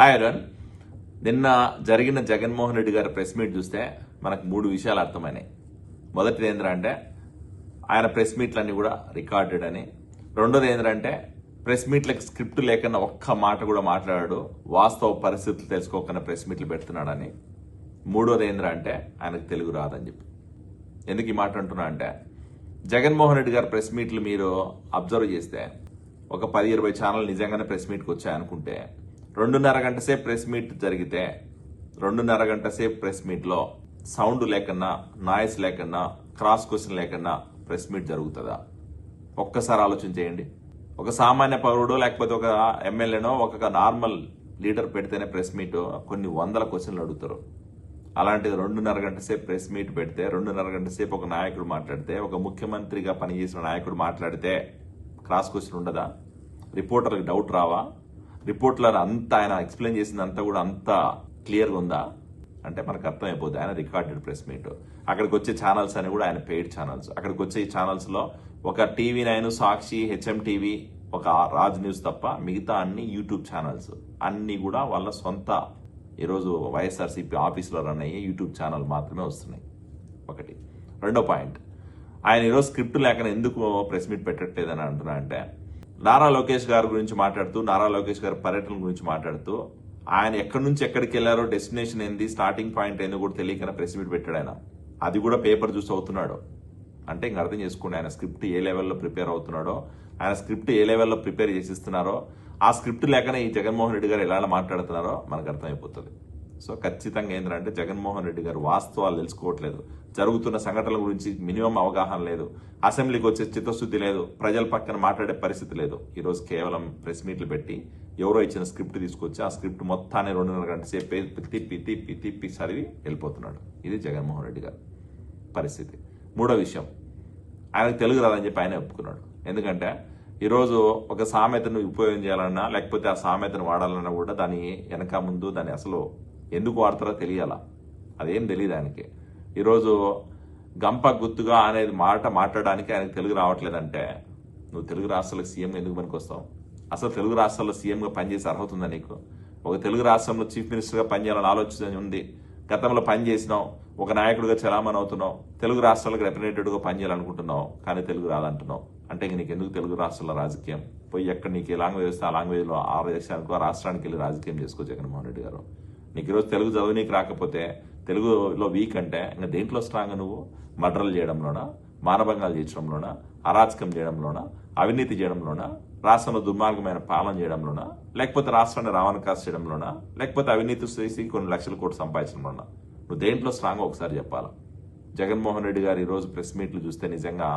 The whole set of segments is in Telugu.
హాయ్ అరుణ్ నిన్న జరిగిన జగన్మోహన్ రెడ్డి గారి ప్రెస్ మీట్ చూస్తే మనకు మూడు విషయాలు అర్థమైనాయి. మొదటిది ఏంటంటే ఆయన ప్రెస్ మీట్లన్నీ కూడా రికార్డెడ్ అని. రెండోది ఏంటంటే ప్రెస్ మీట్లకు స్క్రిప్ట్ లేకుండా ఒక్క మాట కూడా మాట్లాడాడు. వాస్తవ పరిస్థితులు తెలుసుకోకుండా ప్రెస్ మీట్లు పెడుతున్నాడని. మూడోది ఏంటంటే ఆయనకు తెలుగు రాదని చెప్పి. ఎందుకు ఈ మాట అంటున్నా అంటే జగన్మోహన్ రెడ్డి గారి ప్రెస్ మీట్లు మీరు అబ్జర్వ్ చేస్తే ఒక పది ఇరవై ఛానల్ నిజంగానే ప్రెస్ మీట్కి వచ్చాయనుకుంటే రెండున్నర గంట సేపు ప్రెస్ మీట్ జరిగితే రెండున్నర గంట సేపు ప్రెస్ మీట్లో సౌండ్ లేకన్నా నాయిస్ లేకన్నా క్రాస్ క్వశ్చన్ లేకన్నా ప్రెస్ మీట్ జరుగుతుందా? ఒక్కసారి ఆలోచన చేయండి. ఒక సామాన్య పౌరుడు లేకపోతే ఒక ఎమ్మెల్యేనో ఒక నార్మల్ లీడర్ పెడితేనే ప్రెస్ మీట్ కొన్ని వందల క్వశ్చన్లు అడుగుతారు. అలాంటిది రెండున్నర గంట సేపు ప్రెస్ మీట్ పెడితే రెండున్నర గంట సేపు ఒక నాయకుడు మాట్లాడితే ఒక ముఖ్యమంత్రిగా పనిచేసిన నాయకుడు మాట్లాడితే క్రాస్ క్వశ్చన్ ఉండదా? రిపోర్టర్కి డౌట్ రావా? రిపోర్ట్లర్ అంతా ఆయన ఎక్స్ప్లెయిన్ చేసిందంతా కూడా అంత క్లియర్గా ఉందా? అంటే మనకు అర్థమైపోద్ది. ఆయన రికార్డెడ్ ప్రెస్ మీట్. అక్కడికి వచ్చే ఛానల్స్ అని కూడా ఆయన పెయిడ్ ఛానల్స్ అక్కడికి వచ్చే ఛానల్స్లో ఒక TV nine Sakshi H M TV ఒక రాజ్ న్యూస్ తప్ప మిగతా అన్ని యూట్యూబ్ ఛానల్స్ అన్ని కూడా వాళ్ళ సొంత ఈరోజు వైఎస్ఆర్సీపీ ఆఫీసులో రన్ అయ్యే యూట్యూబ్ ఛానల్ మాత్రమే వస్తున్నాయి. ఒకటి. రెండో పాయింట్. ఆయన ఈరోజు స్క్రిప్ట్ లేకుండా ఎందుకు ప్రెస్ మీట్ పెట్టట్లేదని అంటున్నా అంటే నారా లోకేష్ గారి గురించి మాట్లాడుతూ నారా లోకేష్ గారి పర్యటన గురించి మాట్లాడుతూ ఆయన ఎక్కడి నుంచి ఎక్కడికి వెళ్ళారో డెస్టినేషన్ ఏంది స్టార్టింగ్ పాయింట్ ఏందో కూడా తెలియకనే ప్రెస్ మీట్ పెట్టాడు ఆయన. అది కూడా పేపర్ చూసి అవుతున్నాడు. అంటే ఇంక అర్థం చేసుకోండి ఆయన స్క్రిప్ట్ ఏ లెవెల్లో ప్రిపేర్ అవుతున్నాడో ఆయన స్క్రిప్ట్ ఏ లెవెల్లో ప్రిపేర్ చేసిస్తున్నారో ఆ స్క్రిప్ట్ లేకనే ఈ జగన్మోహన్ రెడ్డి గారు ఎలా మాట్లాడుతున్నారో మనకు అర్థమైపోతుంది. సో ఖచ్చితంగా ఏంటంటే జగన్మోహన్ రెడ్డి గారు వాస్తవాలు తెలుసుకోవట్లేదు. జరుగుతున్న సంఘటనల గురించి మినిమం అవగాహన లేదు. అసెంబ్లీకి వచ్చే చిత్తశుద్ధి లేదు. ప్రజల పక్కన మాట్లాడే పరిస్థితి లేదు. ఈరోజు కేవలం ప్రెస్ మీట్లు పెట్టి ఎవరో ఇచ్చిన స్క్రిప్ట్ తీసుకొచ్చి ఆ స్క్రిప్ట్ మొత్తాన్ని రెండున్నర గంట సేపు తిప్పి తిప్పి తిప్పి చదివి వెళ్ళిపోతున్నాడు. ఇది జగన్మోహన్ రెడ్డి గారు పరిస్థితి. మూడో విషయం. ఆయనకు తెలుగు రాదని చెప్పి ఆయన ఒప్పుకున్నాడు. ఎందుకంటే ఈరోజు ఒక సామెతను ఉపయోగం చేయాలన్నా లేకపోతే ఆ సామెతను వాడాలన్నా కూడా దాని వెనక ముందు దాని అసలు ఎందుకు వాడతారో తెలియాలా? అదేం తెలియదు ఆయనకి. ఈరోజు గంప గుర్తుగా అనేది మాట మాట్లాడడానికి ఆయనకు తెలుగు రావట్లేదంటే నువ్వు తెలుగు రాష్ట్రాలకు సీఎం ఎందుకు పనికొస్తావు? అసలు తెలుగు రాష్ట్రాల్లో సీఎంగా పనిచేసే అర్హత ఉందా నీకు? ఒక తెలుగు రాష్ట్రంలో చీఫ్ మినిస్టర్గా పనిచేయాలని ఆలోచన ఉంది. గతంలో పని చేసినావు. ఒక నాయకుడిగా చలామణి అవుతున్నావు. తెలుగు రాష్ట్రాలకు రిప్రజెంటేటివ్గా పనిచేయాలనుకుంటున్నావు. కానీ తెలుగు రాదంటున్నావు. అంటే ఇంక నీకు ఎందుకు తెలుగు రాష్ట్రాల రాజకీయం? పోయి ఎక్కడ నీకు ఏ లాంగ్వేజ్ వస్తే ఆ లాంగ్వేజ్లో ఆ దేశానికి ఆ రాష్ట్రానికి వెళ్ళి రాజకీయం చేసుకో జగన్మోహన్ రెడ్డి గారు. నీకు ఈరోజు తెలుగు చదువు నీకు రాకపోతే తెలుగులో వీక్ అంటే ఇంకా దేంట్లో స్ట్రాంగ్ నువ్వు? మర్డర్లు చేయడంలోనా? మానభంగాలు చేయడంలోనా అరాచకం చేయడంలోనా? అవినీతి చేయడంలోనా? రాష్ట్రంలో దుర్మార్గమైన పాలన చేయడంలోనా? లేకపోతే రాష్ట్రాన్ని రావణకాశ చేయడంలోనా? లేకపోతే అవినీతి చేసి కొన్ని లక్షల కోట్లు సంపాదించడంలోనా? నువ్వు దేంట్లో స్ట్రాంగ్ ఒకసారి చెప్పాలా? జగన్మోహన్ రెడ్డి గారు ఈరోజు ప్రెస్ మీట్లు చూస్తే నిజంగా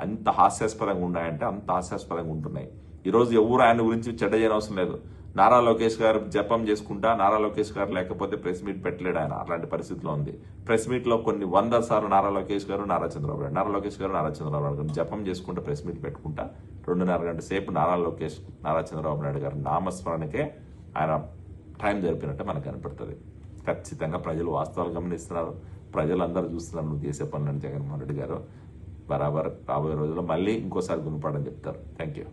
అంత హాస్యాస్పదంగా ఉన్నాయంటే అంత హాస్యాస్పదంగా ఉంటున్నాయి. ఈరోజు ఎవరు ఆయన గురించి చెడ్డ చేయనవసరం లేదు. నారా లోకేష్ గారు జపం చేసుకుంటా నారా లోకేష్ గారు లేకపోతే ప్రెస్ మీట్ పెట్టలేడు ఆయన. అలాంటి పరిస్థితిలో ఉంది. ప్రెస్ మీట్లో కొన్ని వంద సార్లు నారా లోకేష్ గారు నారా చంద్రబాబు నాయుడు నారా లోకేష్ గారు నారా చంద్రబాబు నాయుడు గారు జపం చేసుకుంటా ప్రెస్ మీట్ పెట్టుకుంటా రెండున్నర గంట సేపు నారా లోకేష్ నారా చంద్రబాబు నాయుడు గారు నామస్మరణకే ఆయన టైం జరిపినట్టు మనకు కనపడుతుంది. ఖచ్చితంగా ప్రజలు వాస్తవాలు గమనిస్తున్నారు. ప్రజలందరూ చూస్తున్నారు నువ్వు చేసే పనులను జగన్మోహన్ రెడ్డి గారు. బరాబర్ రాబోయే రోజుల్లో మళ్ళీ ఇంకోసారి గుణపడని చెప్తారు. Thank you